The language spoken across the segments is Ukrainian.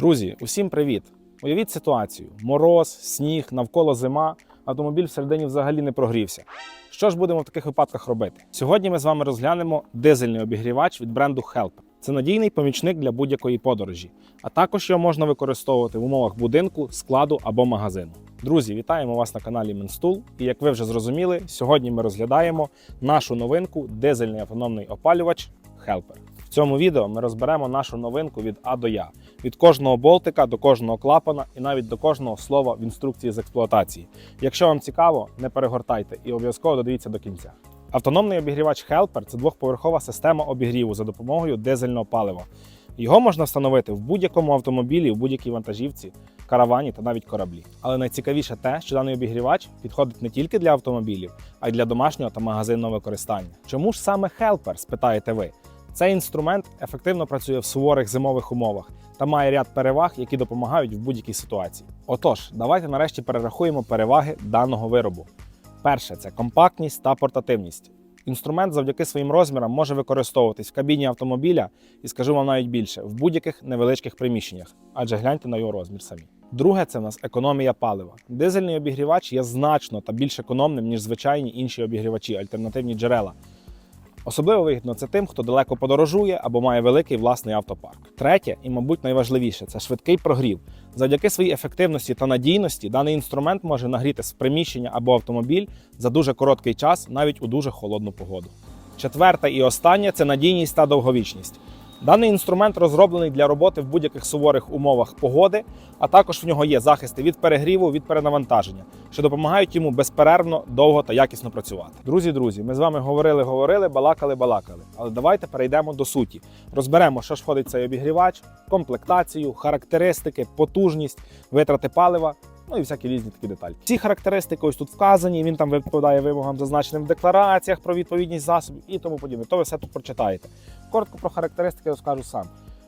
Друзі, усім привіт! Уявіть ситуацію: мороз, сніг, навколо зима, автомобіль всередині взагалі не прогрівся. Що ж будемо в таких випадках робити? Сьогодні ми з вами розглянемо дизельний обігрівач від бренду Helper. Це надійний помічник для будь-якої подорожі, а також його можна використовувати в умовах будинку, складу або магазину. Друзі, вітаємо вас на каналі Мінстул. І як ви вже зрозуміли, сьогодні ми розглядаємо нашу новинку дизельний автономний опалювач Helper. В цьому відео ми розберемо нашу новинку від А до Я, від кожного болтика до кожного клапана і навіть до кожного слова в інструкції з експлуатації. Якщо вам цікаво, не перегортайте і обов'язково додивіться до кінця. Автономний обігрівач Helper – це двохповерхова система обігріву за допомогою дизельного палива. Його можна встановити в будь-якому автомобілі, в будь-якій вантажівці, каравані та навіть кораблі. Але найцікавіше те, що даний обігрівач підходить не тільки для автомобілів, а й для домашнього та магазинного використання. Чому ж саме Helper, спитаєте ви? Цей інструмент ефективно працює в суворих зимових умовах та має ряд переваг, які допомагають в будь-якій ситуації. Отож, давайте нарешті перерахуємо переваги даного виробу. Перше це компактність та портативність. Інструмент завдяки своїм розмірам може використовуватись в кабіні автомобіля і скажу вам навіть більше в будь-яких невеличких приміщеннях, адже гляньте на його розмір самі. Друге, це в нас економія палива. Дизельний обігрівач є значно та більш економним, ніж звичайні інші обігрівачі, альтернативні джерела. Особливо вигідно це тим, хто далеко подорожує або має великий власний автопарк. Третє, і, мабуть, найважливіше це швидкий прогрів. Завдяки своїй ефективності та надійності даний інструмент може нагріти з приміщення або автомобіль за дуже короткий час, навіть у дуже холодну погоду. Четверте і останнє це надійність та довговічність. Даний інструмент розроблений для роботи в будь-яких суворих умовах погоди, а також в нього є захисти від перегріву, від перенавантаження, що допомагають йому безперервно, довго та якісно працювати. Друзі, друзі, ми з вами говорили, говорили, балакали, балакали. Але давайте перейдемо до суті. Розберемо, що ж входить цей обігрівач, комплектацію, характеристики, потужність, витрати палива. Ну і всякі різні такі деталі. Ці характеристики ось тут вказані. Він там відповідає вимогам, зазначеним в деклараціях про відповідність засобів і тому подібне. То ви все тут прочитаєте. Коротко про характеристики розкажу сам.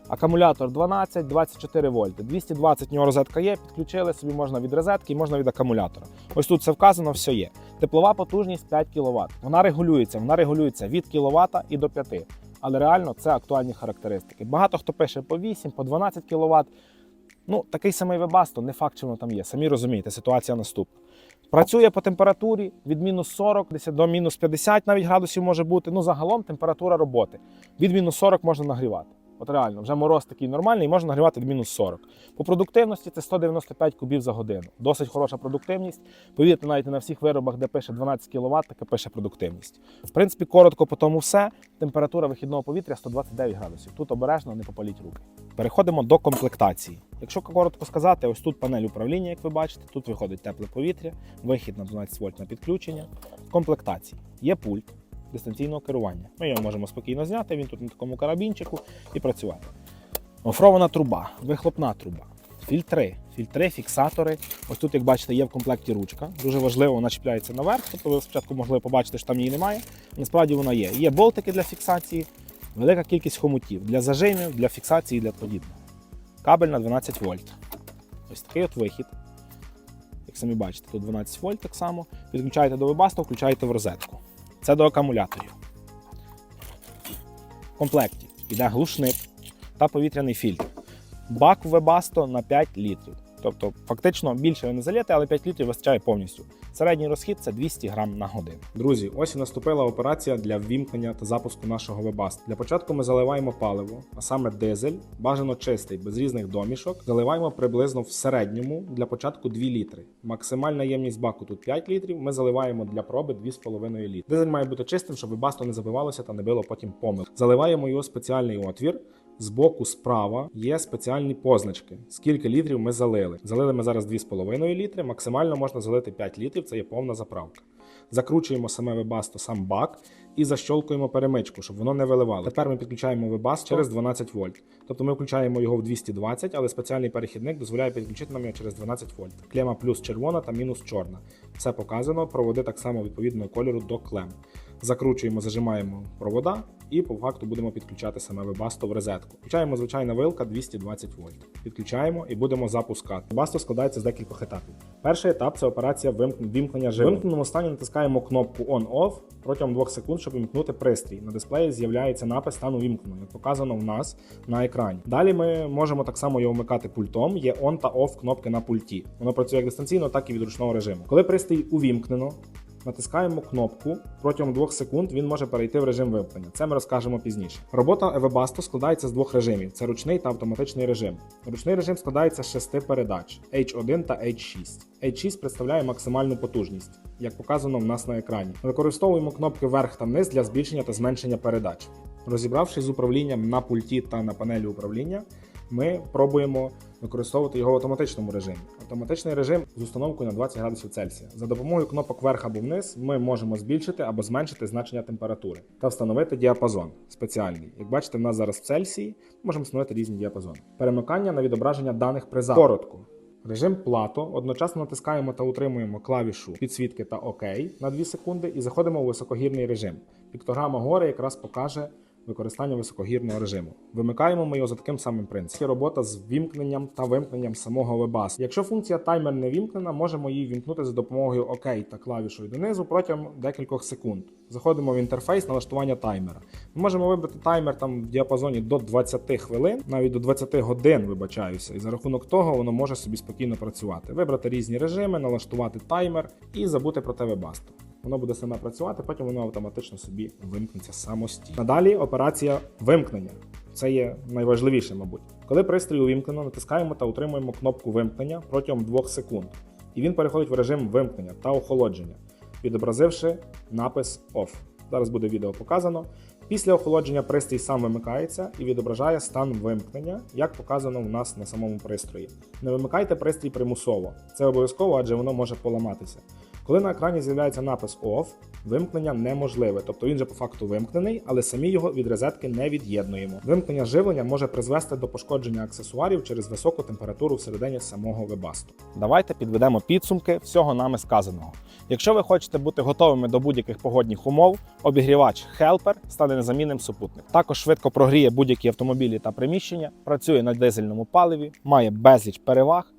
Акумулятор 12-24 вольти, 220 в нього розетка є, підключили собі можна від розетки, можна від акумулятора. Ось тут все вказано, все є. Теплова потужність 5 кВт. Вона регулюється, вона регулюється від кВт і до 5. Але реально це актуальні характеристики. Багато хто пише по 8, по 12 кВт. Ну, такий самий вебасто, не факт, воно там є. Самі розумієте, ситуація наступна. Працює по температурі від мінус 40 до мінус 50 навіть градусів може бути. Ну, загалом температура роботи. Від мінус 40 можна нагрівати. От реально, вже мороз такий нормальний, можна нагрівати до мінус 40. По продуктивності це 195 кубів за годину. Досить хороша продуктивність. Повірте, навіть на всіх виробах, де пише 12 кВт, таке пише продуктивність. В принципі, коротко по тому все. Температура вихідного повітря 129 градусів. Тут обережно не попаліть руки. Переходимо до комплектації. Якщо коротко сказати, ось тут панель управління, як ви бачите, тут виходить тепле повітря, вихід на 12 вольт на підключення. Комплектації. Є пульт дистанційного керування. Ми його можемо спокійно зняти, він тут на такому карабінчику і працювати. Гофрована труба, вихлопна труба, фільтри, фільтри, фіксатори. Ось тут, як бачите, є в комплекті ручка. Дуже важливо, вона чіпляється наверх. Тобто ви спочатку могли побачити, що там її немає. Насправді вона є. Є болтики для фіксації, велика кількість хомутів для зажимів, для фіксації і для подібного. Кабель на 12 вольт. Ось такий от вихід. Як самі бачите, тут 12 вольт так само. Підключаєте до вебасту, включаєте в розетку. Це до акумуляторів. В комплекті йде глушник та повітряний фільтр. Бак Webasto на 5 літрів. Тобто, фактично більше ви не залієте, але 5 літрів вистачає повністю. Середній розхід це 200 грам на годину. Друзі, ось і наступила операція для ввімкнення та запуску нашого Webasto. Для початку ми заливаємо паливо, а саме дизель, бажано чистий, без різних домішок. Заливаємо приблизно в середньому для початку 2 літри. Максимальна ємність баку тут 5 літрів. Ми заливаємо для проби 2,5 літри. Дизель має бути чистим, щоб Webasto не забивалося та не било потім помил. Заливаємо його спеціальний отвір. Збоку справа є спеціальні позначки, скільки літрів ми залили. Залили ми зараз 2,5 літри, максимально можна залити 5 літрів, це є повна заправка. Закручуємо саме вебасто, сам бак і защолкуємо перемичку, щоб воно не виливало. Тепер ми підключаємо вебаст через 12 вольт. Тобто ми включаємо його в 220, але спеціальний перехідник дозволяє підключити нам його через 12 вольт. Клема плюс червона та мінус чорна. Все показано, проводи так само відповідного кольору до клем. Закручуємо, зажимаємо провода і по факту будемо підключати саме Webasto в розетку. Включаємо звичайна вилка 220 вольт. Підключаємо і будемо запускати. Webasto складається з декількох етапів. Перший етап це операція вимкн- вімкнення живлення. В вимкненому стані натискаємо кнопку On-Off протягом 2 секунд, щоб вімкнути пристрій. На дисплеї з'являється напис стану вімкнено, як показано в нас на екрані. Далі ми можемо так само його вмикати пультом. Є On та Off кнопки на пульті. Воно працює як дистанційно, так і від ручного режиму. Коли пристрій увімкнено, Натискаємо кнопку протягом 2 секунд. Він може перейти в режим вимкнення. Це ми розкажемо пізніше. Робота Webasto складається з двох режимів: це ручний та автоматичний режим. Ручний режим складається з шести передач H1 та H6. H6 представляє максимальну потужність, як показано в нас на екрані. Використовуємо кнопки вверх та вниз для збільшення та зменшення передач. Розібравшись з управлінням на пульті та на панелі управління, ми пробуємо використовувати його в автоматичному режимі. Автоматичний режим з установкою на 20 градусів Цельсія. За допомогою кнопок вверх або вниз ми можемо збільшити або зменшити значення температури та встановити діапазон спеціальний. Як бачите, в нас зараз в Цельсії можемо встановити різні діапазони. Перемикання на відображення даних при запуску. Коротко. Режим плато. Одночасно натискаємо та утримуємо клавішу підсвітки та ОК на 2 секунди і заходимо у високогірний режим. Піктограма гори якраз покаже використання високогірного режиму. Вимикаємо ми його за таким самим принципом. Робота з вімкненням та вимкненням самого WebAS. Якщо функція таймер не вімкнена, можемо її вімкнути за допомогою ОК та клавішою донизу протягом декількох секунд. Заходимо в інтерфейс налаштування таймера. Ми можемо вибрати таймер там в діапазоні до 20 хвилин, навіть до 20 годин, вибачаюся, і за рахунок того воно може собі спокійно працювати. Вибрати різні режими, налаштувати таймер і забути про Webasto. Воно буде саме працювати, потім воно автоматично собі вимкнеться самостійно. Надалі операція вимкнення. Це є найважливіше, мабуть. Коли пристрій увімкнено, натискаємо та утримуємо кнопку вимкнення протягом 2 секунд. І він переходить в режим вимкнення та охолодження, відобразивши напис OFF. Зараз буде відео показано. Після охолодження пристрій сам вимикається і відображає стан вимкнення, як показано у нас на самому пристрої. Не вимикайте пристрій примусово. Це обов'язково, адже воно може поламатися. Коли на екрані з'являється напис OFF, вимкнення неможливе, тобто він же по факту вимкнений, але самі його від розетки не від'єднуємо. Вимкнення живлення може призвести до пошкодження аксесуарів через високу температуру всередині самого Webasto. Давайте підведемо підсумки всього нами сказаного. Якщо ви хочете бути готовими до будь-яких погодних умов, обігрівач Helper стане незамінним супутником. Також швидко прогріє будь-які автомобілі та приміщення, працює на дизельному паливі, має безліч переваг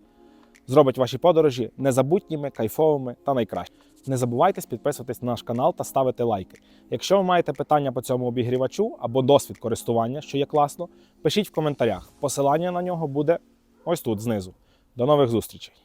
зробить ваші подорожі незабутніми, кайфовими та найкращими. Не забувайте підписуватись на наш канал та ставити лайки. Якщо ви маєте питання по цьому обігрівачу або досвід користування, що є класно, пишіть в коментарях. Посилання на нього буде ось тут знизу. До нових зустрічей!